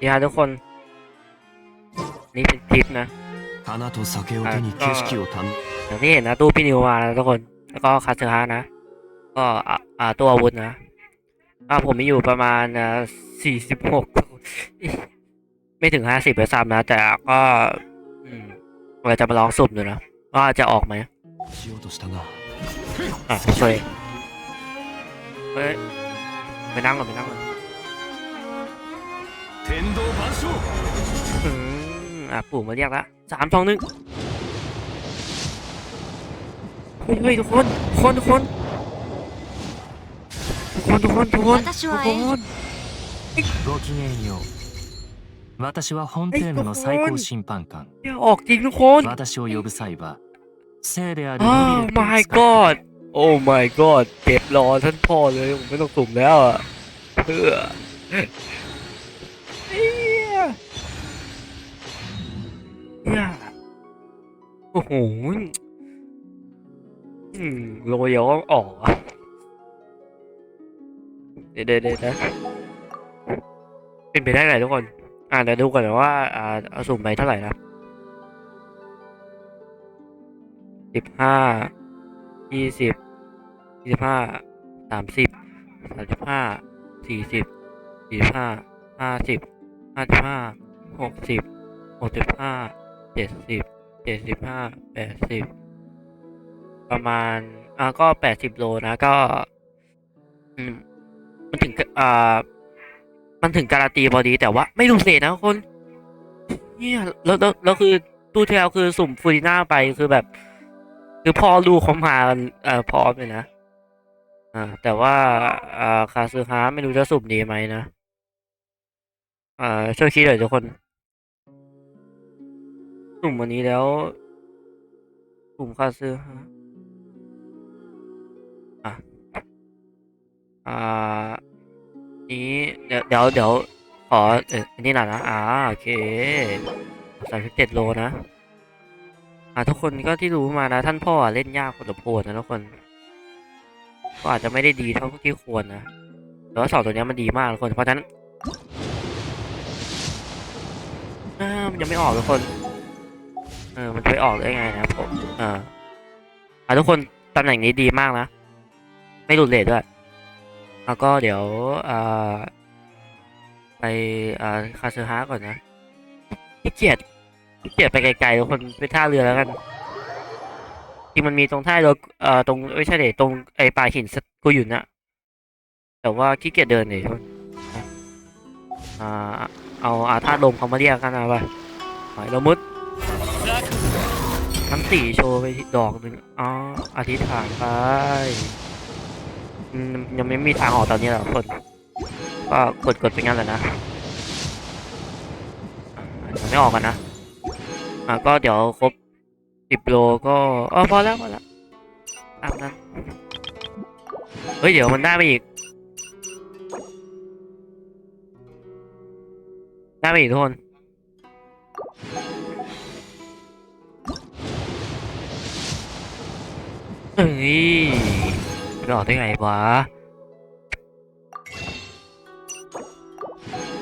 ดีฮะทุกคน นี่เป็นทิปนะก็อย่างที่เห็นนะตู้พี่นิวมาแล้วทุกคน แล้วก็คาเซฮานะ ก็อ่าตัวอาวุธนะอ่าผมมีอยู่ประมาณสี่สิบหกไม่ถึงห้าสิบไปซ้ำนะ แต่ก็เราจะมาลองสุ่มดูนะว่าจะออกไหมอะช่วยเฮ้ยไปนั่งก่อนไปนั่งก่อน 天道万象 อืมอ่ะปู่มาเรียกละสามสองหนึ่งเฮ้ยเฮ้ยทุกคนทุกคนทุกคนทุกคนทุกคนทุกคน 私 ทุก は ค エイ น ごきげんよう私は本テーマの最高審判官 เดี๋ยวออกจริงทุกคน 私を呼ぶ際は聖である อ้า ル ว ミレットを my 使って god โอ้ my god เก็บรอท่านพ่อเลยผมไม่ต้องสุ่มแล้วอ่ะเพื่อเฮียเฮีย โอ้โหอืมโรยออกเดี๋ยวเดี๋ยวเดี๋ยวนะเป็นไปได้ไหนทุกคน อ่าเดี๋ยวดูก่อนว่า อ่าเอาสุ่มไปเท่าไหร่นะสิบห้ายี่สิบยี่สิบห้าสามสิบสามสิบห้าสี่สิบสี่ห้าห้าสิบ ห้าสิบห้าหกสิบหกสิบห้าเจ็ดสิบเจ็ดสิบห้าแปดสิบประมาณอ่าก็แปดสิบโลนะก็ อืมมันถึงอ่ามันถึงการันตีพอดีแต่ว่าไม่ดูเศษนะคนเนี่ยแล้วแล้วแล้วคือตู้ที่แล้วคือสุ่มฟูริน่าไปคือแบบ คือพ่อลูกเขามาเอ่อพร้อมเลยนะอ่าแต่ว่าอ่าคาซึฮะไม่รู้จะสุ่มดีไหมนะ อ่าช่วยคิดหน่อยทุกคนสุ่มวันนี้แล้วสุ่มค่าซึฮะอะอ่านี้เดี๋ยวเดี๋ยวเดี๋ยวขอเอออันนี้หน่อยนะอ่าโอเคสามสิบเจ็ดโลนะอ่าทุกคนก็ที่รู้มานะ ท่านพ่อเล่นยากพอสมควรนะทุกคน ก็อาจจะไม่ได้ดีเท่าที่ควรนะแต่ว่าสองตัวเนี้ยมันดีมากทุกคนเพราะฉะนั้น อ่ามันยังไม่ออกทุกคน เออ มันจะไปออกได้ไงนะผมอ่าอ่าทุกคนตำแหน่งนี้ดีมากนะ ไม่หลุดเลทด้วย แล้วก็เดี๋ยวอ่าไปอ่าคาเซฮาก่อนนะขี้เกียจขี้เกียจไปไกลๆทุกคนไปท่าเรือแล้วกันจริงมันมีตรงท่าเรือเอ่อตรงไม่ใช่เด็ตรงไอ้ปลายหินกูอยู่นะแต่ว่าขี้เกียจเดินเลยทุกคนอ่า เอาอาท่าลมเขามาเรียกกันนะไปหอยละมุดน้ำสีโชว์ไปดอกหนึ่งอ๋ออธิษฐานไปยังไม่มีทางออกตอนนี้หรอกคนก็กดกดไปงั้นแหละนะยังไม่ออกกันนะอะก็เดี๋ยวครบสิบโลก็เออพอแล้วพอแล้วตามนั้นเฮ้ยเดี๋ยวมันได้ไปอีก ได้ไปอีกทุกคนเฮ้ยไม่ออกได้ไงวะ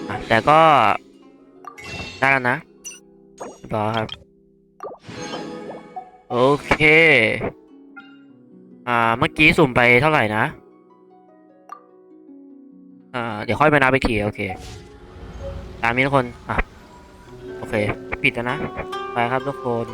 อะแต่ก็ ได้แล้วนะเรียบอครับ โอเค อ่า เมื่อกี้สุ่มไปเท่าไหร่นะ อ่า เดี๋ยวค่อยไปนับไปทีโอเค ตามนี้ทุกคน อะ โอเค ปิดแล้วนะ ไปครับทุกคน